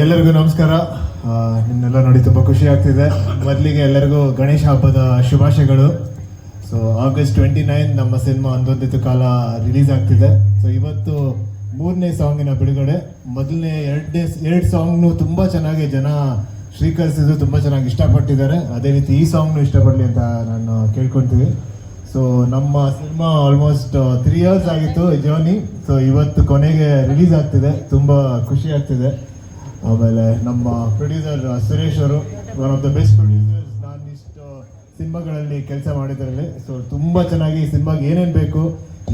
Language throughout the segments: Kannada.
ಎಲ್ಲರಿಗೂ ನಮಸ್ಕಾರ. ನಿನ್ನೆಲ್ಲ ನೋಡಿ ತುಂಬ ಖುಷಿ ಆಗ್ತಿದೆ. ಮೊದಲಿಗೆ ಎಲ್ಲರಿಗೂ ಗಣೇಶ ಹಬ್ಬದ ಶುಭಾಶಯಗಳು. ಸೊ ಆಗಸ್ಟ್ ಟ್ವೆಂಟಿ ನೈನ್ ನಮ್ಮ ಸಿನಿಮಾ ಒಂದೊಂದಿತ್ತು ಕಾಲ ರಿಲೀಸ್ ಆಗ್ತಿದೆ. ಸೊ ಇವತ್ತು ಮೂರನೇ ಸಾಂಗಿನ ಬಿಡುಗಡೆ. ಮೊದಲನೇ ಎರಡನೇ ಎರಡು ಸಾಂಗ್ನು ತುಂಬ ಚೆನ್ನಾಗಿ ಜನ ಸ್ವೀಕರಿಸಿದ್ರು ತುಂಬ ಚೆನ್ನಾಗಿ ಇಷ್ಟಪಟ್ಟಿದ್ದಾರೆ. ಅದೇ ರೀತಿ ಈ ಸಾಂಗ್ನು ಇಷ್ಟಪಡಲಿ ಅಂತ ನಾನು ಕೇಳ್ಕೊಳ್ತೀವಿ ಸೊ ನಮ್ಮ ಸಿನಿಮಾ ಆಲ್ಮೋಸ್ಟ್ ತ್ರೀ ಇಯರ್ಸ್ ಆಗಿತ್ತು ಜರ್ನಿ ಸೊ ಇವತ್ತು ಕೊನೆಗೆ ರಿಲೀಸ್ ಆಗ್ತಿದೆ. ತುಂಬ ಖುಷಿ ಆಗ್ತಿದೆ. ಆಮೇಲೆ ನಮ್ಮ ಪ್ರೊಡ್ಯೂಸರ್ ಸುರೇಶ್ ಅವರು one of the best producers ನಾನು ಇಷ್ಟು ಸಿನಿಮಾಗಳಲ್ಲಿ ಕೆಲಸ ಮಾಡಿದ್ರಲ್ಲಿ. ಸೊ ತುಂಬ ಚೆನ್ನಾಗಿ ಈ ಸಿನಿಮಾಗೆ ಏನೇನು ಬೇಕು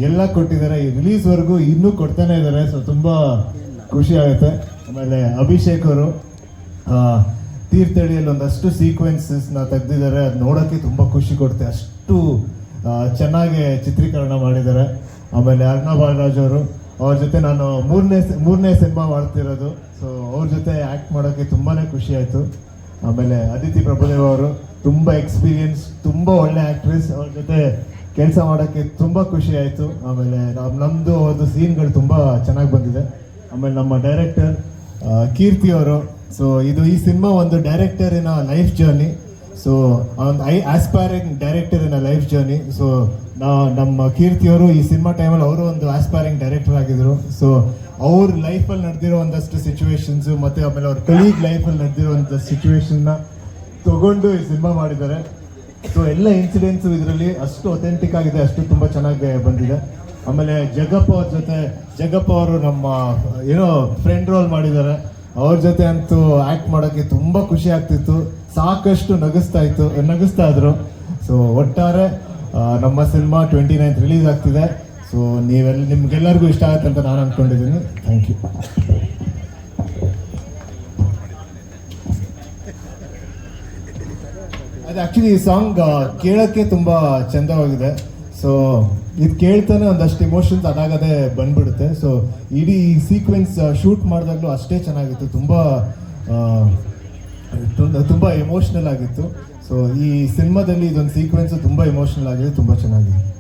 ಎಲ್ಲ ಕೊಟ್ಟಿದ್ದಾರೆ. ಈ ರಿಲೀಸ್ವರೆಗೂ ಇನ್ನೂ ಕೊಡ್ತಾನೆ ಇದ್ದಾರೆ. ಸೊ ತುಂಬ ಖುಷಿ ಆಗುತ್ತೆ. ಆಮೇಲೆ ಅಭಿಷೇಕ್ ಅವರು ತೀರ್ಥಹಳ್ಳಿಯಲ್ಲಿ ಒಂದಷ್ಟು ಸೀಕ್ವೆನ್ಸಸ್ನ ತೆಗೆದಿದ್ದಾರೆ. ಅದು ನೋಡೋಕ್ಕೆ ತುಂಬ ಖುಷಿ ಕೊಡುತ್ತೆ. ಅಷ್ಟು ಚೆನ್ನಾಗಿ ಚಿತ್ರೀಕರಣ ಮಾಡಿದ್ದಾರೆ. ಆಮೇಲೆ ಅರ್ಣಾ ಬಾಲರಾಜ್ ಅವರು. ಅವ್ರ ಜೊತೆ ನಾನು ಮೂರನೇ ಮೂರನೇ ಸಿನಿಮಾ ಮಾಡ್ತಿರೋದು. ಸೊ ಅವ್ರ ಜೊತೆ ಆ್ಯಕ್ಟ್ ಮಾಡೋಕ್ಕೆ ತುಂಬಾ ಖುಷಿ ಆಯಿತು. ಆಮೇಲೆ ಅದಿತಿ ಪ್ರಭುದೇವ್ ಅವರು ತುಂಬ ಎಕ್ಸ್ಪೀರಿಯನ್ಸ್ ತುಂಬ ಒಳ್ಳೆ ಆ್ಯಕ್ಟ್ರೆಸ್ ಅವ್ರ ಜೊತೆ ಕೆಲಸ ಮಾಡೋಕ್ಕೆ ತುಂಬ ಖುಷಿ ಆಯಿತು. ಆಮೇಲೆ ನಮ್ಮ ನಮ್ಮದು ಒಂದು ಸೀನ್ಗಳು ತುಂಬ ಚೆನ್ನಾಗಿ ಬಂದಿದೆ. ಆಮೇಲೆ ನಮ್ಮ ಡೈರೆಕ್ಟರ್ ಕೀರ್ತಿ ಅವರು. ಸೊ ಇದು ಈ ಸಿನಿಮಾ ಒಂದು ಡೈರೆಕ್ಟರಿನ ಲೈಫ್ ಜರ್ನಿ ಸೊ ಒಂದು I aspiring director in life journey so ನಾ, ನಮ್ಮ ಕೀರ್ತಿಯವರು ಈ ಸಿನಿಮಾ ಟೈಮಲ್ಲಿ ಅವರು ಒಂದು ಆಸ್ಪೈರಿಂಗ್ ಡೈರೆಕ್ಟರ್ ಆಗಿದ್ರು. ಸೊ ಅವ್ರ ಲೈಫಲ್ಲಿ ನಡೆದಿರೋ ಒಂದಷ್ಟು ಸಿಚುವೇಶನ್ಸು ಮತ್ತು ಆಮೇಲೆ ಅವ್ರ ಕಲೀಗ್ ಲೈಫಲ್ಲಿ ನಡೆದಿರೋ ಒಂದಷ್ಟು ಸಿಚುವೇಶನ್ನ ತಗೊಂಡು ಈ ಸಿನಿಮಾ ಮಾಡಿದ್ದಾರೆ. ಸೊ ಎಲ್ಲ ಇನ್ಸಿಡೆಂಟ್ಸು ಇದರಲ್ಲಿ ಅಷ್ಟು ಅಥೆಂಟಿಕ್ ಆಗಿದೆ, ಅಷ್ಟು ತುಂಬ ಚೆನ್ನಾಗಿ ಬಂದಿದೆ. ಆಮೇಲೆ ಜಗಪ್ಪ ಅವ್ರ ಜೊತೆ, ಜಗಪ್ಪ ಅವರು ನಮ್ಮ, ಏನೋ ಫ್ರೆಂಡ್ ರೋಲ್ ಮಾಡಿದ್ದಾರೆ. ಅವ್ರ ಜೊತೆ ಅಂತೂ ಆ್ಯಕ್ಟ್ ಮಾಡೋಕ್ಕೆ ತುಂಬ ಖುಷಿ ಆಗ್ತಿತ್ತು. ಸಾಕಷ್ಟು ನಗಿಸ್ತಾ ಇತ್ತು, ನಗಿಸ್ತಾ ಇದ್ರು. ಸೊ ಒಟ್ಟಾರೆ ನಮ್ಮ ಸಿನಿಮಾ ಟ್ವೆಂಟಿ ನೈನ್ತ್ ರಿಲೀಸ್ ಆಗ್ತಿದೆ. ಸೊ ನೀವೆಲ್ಲ ನಿಮ್ಗೆಲ್ಲರಿಗೂ ಇಷ್ಟ ಆಗುತ್ತೆ ಅಂತ ನಾನು ಅಂದ್ಕೊಂಡಿದ್ದೀನಿ ಥ್ಯಾಂಕ್ ಯು ಅದು ಆ್ಯಕ್ಚುಲಿ ಈ ಸಾಂಗ್ ಕೇಳಕ್ಕೆ ತುಂಬಾ ಚಂದವಾಗಿದೆ. ಸೊ ಇದು ಕೇಳ್ತಾನೆ ಒಂದಷ್ಟು ಇಮೋಷನ್ಸ್ ಅದಾಗದೇ ಬಂದ್ಬಿಡುತ್ತೆ. ಸೊ ಇಡೀ ಸೀಕ್ವೆನ್ಸ್ ಶೂಟ್ ಮಾಡಿದಾಗಲೂ ಅಷ್ಟೇ ಚೆನ್ನಾಗಿತ್ತು. ತುಂಬಾ ತುಂಬ- ಎಮೋಷ್ನಲ್ ಆಗಿತ್ತು. ಸೊ ಈ ಸಿನಿಮಾದಲ್ಲಿ ಇದೊಂದು ಸೀಕ್ವೆನ್ಸ್ ತುಂಬಾ ಎಮೋಷನಲ್ ಆಗಿದೆ, ತುಂಬಾ ಚೆನ್ನಾಗಿದೆ.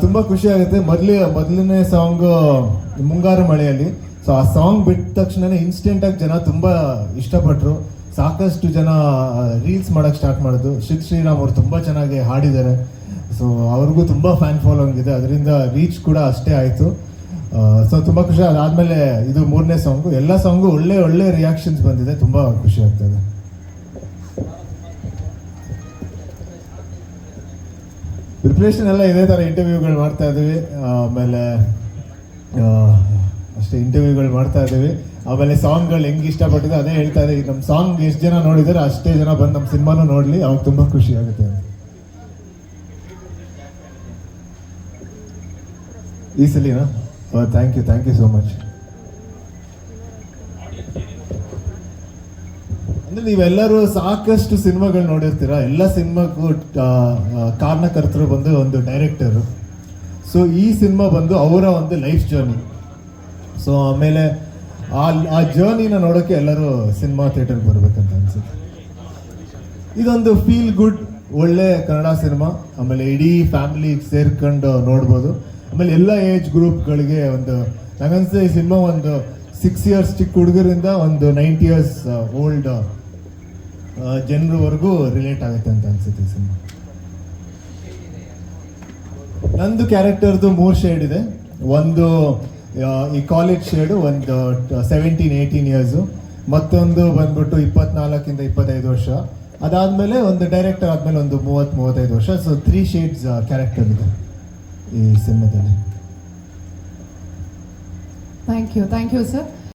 ತುಂಬ ಖುಷಿ ಆಗುತ್ತೆ. ಮೊದಲೇ, ಮೊದಲನೇ ಸಾಂಗ್ ಮುಂಗಾರು ಮಳೆಯಲ್ಲಿ. ಸೊ ಆ ಸಾಂಗ್ ಬಿಟ್ಟ ತಕ್ಷಣ ಇನ್ಸ್ಟೆಂಟ್ ಆಗಿ ಜನ ತುಂಬಾ ಇಷ್ಟಪಟ್ರು. ಸಾಕಷ್ಟು ಜನ ರೀಲ್ಸ್ ಮಾಡಕ್ ಸ್ಟಾರ್ಟ್ ಮಾಡಿದ್ರು. ಶಿತ್ ಶ್ರೀರಾಮ್ ಅವರು ತುಂಬಾ ಚೆನ್ನಾಗಿ ಹಾಡಿದ್ದಾರೆ. ಸೊ ಅವ್ರಿಗೂ ತುಂಬಾ ಫ್ಯಾನ್ ಫಾಲೋಯಿಂಗ್ ಇದೆ. ಅದರಿಂದ ರೀಚ್ ಕೂಡ ಅಷ್ಟೇ ಆಯಿತು. ಸೊ ತುಂಬಾ ಖುಷಿ. ಅದಾದ್ಮೇಲೆ ಇದು ಮೂರನೇ ಸಾಂಗು ಎಲ್ಲ ಸಾಂಗು ಒಳ್ಳೆ ಒಳ್ಳೆ ರಿಯಾಕ್ಷನ್ಸ್ ಬಂದಿದೆ. ತುಂಬಾ ಖುಷಿ ಆಗ್ತದೆ ಪ್ರಿಪ್ರೇಷನ್ ಎಲ್ಲ ಇದೇ ಥರ ಇಂಟರ್ವ್ಯೂಗಳು ಮಾಡ್ತಾ ಇದ್ದೀವಿ. ಆಮೇಲೆ ಅಷ್ಟೇ ಇಂಟರ್ವ್ಯೂಗಳು ಮಾಡ್ತಾ ಇದ್ದೀವಿ. ಆಮೇಲೆ ಸಾಂಗ್ಗಳು ಹೆಂಗೆ ಇಷ್ಟಪಟ್ಟಿದೆ ಅದೇ ಹೇಳ್ತಾ ಇದ್ದೀವಿ. ನಮ್ಮ ಸಾಂಗ್ ಎಷ್ಟು ಜನ ನೋಡಿದರೆ ಅಷ್ಟೇ ಜನ ಬಂದು ನಮ್ಮ ಸಿನಿಮಾನು ನೋಡಲಿ. ಅವಾಗ ತುಂಬ ಖುಷಿ ಆಗುತ್ತೆ ಈ thank you thank you so much ಅಂದ್ರೆ ನೀವೆಲ್ಲರೂ ಸಾಕಷ್ಟು ಸಿನಿಮಾಗಳು ನೋಡಿರ್ತೀರಾ? ಎಲ್ಲ ಸಿನಿಮಾಗೂ ಕಾರಣಕರ್ತರು ಬಂದು ಒಂದು ಡೈರೆಕ್ಟರ್. ಸೊ ಈ ಸಿನಿಮಾ ಬಂದು ಅವರ ಒಂದು ಲೈಫ್ ಜರ್ನಿ. ಸೊ ಆಮೇಲೆ ಆ ಆ ಜರ್ನಿನ ನೋಡೋಕೆ ಎಲ್ಲರೂ ಸಿನಿಮಾ ಥಿಯೇಟರ್ಗೆ ಬರ್ಬೇಕಂತ ಅನ್ಸುತ್ತೆ. ಇದೊಂದು ಫೀಲ್ ಗುಡ್ ಒಳ್ಳೆ ಕನ್ನಡ ಸಿನಿಮಾ. ಆಮೇಲೆ ಇಡೀ ಫ್ಯಾಮಿಲಿ ಸೇರ್ಕೊಂಡು ನೋಡ್ಬೋದು. ಆಮೇಲೆ ಎಲ್ಲ ಏಜ್ ಗ್ರೂಪ್ಗಳಿಗೆ ಒಂದು ನನಗನ್ಸುತ್ತೆ ಈ ಸಿನಿಮಾ ಒಂದು ಸಿಕ್ಸ್ ಇಯರ್ಸ್ ಚಿಕ್ಕ ಹುಡುಗರಿಂದ ಒಂದು ನೈಂಟಿ ಇಯರ್ಸ್ ಓಲ್ಡ್ ಜನರವರೆಗೂ ರಿಲೇಟ್ ಆಗುತ್ತೆ ಅಂತ ಅನ್ಸುತ್ತೆ ಈ ಸಿನಿಮಾ. ನಂದು ಕ್ಯಾರೆಕ್ಟರ್ದು ಮೂರು ಶೇಡ್ ಇದೆ. ಒಂದು ಈ ಕಾಲೇಜ್ ಶೇಡು ಒಂದು ಸೆವೆಂಟೀನ್ ಏಯ್ಟೀನ್ ಇಯರ್ಸು ಮತ್ತೊಂದು ಬಂದ್ಬಿಟ್ಟು ಇಪ್ಪತ್ನಾಲ್ಕಿಂದ ಇಪ್ಪತ್ತೈದು ವರ್ಷ. ಅದಾದಮೇಲೆ ಒಂದು ಡೈರೆಕ್ಟರ್ ಆದಮೇಲೆ ಒಂದು ಮೂವತ್ತು, ಮೂವತ್ತೈದು ವರ್ಷ. ಸೊ ತ್ರೀ ಶೇಡ್ಸ್ ಕ್ಯಾರೆಕ್ಟರ್ ಇದೆ. ಈ ಸಿನಿಮಾದಲ್ಲಿ thank you thank you sir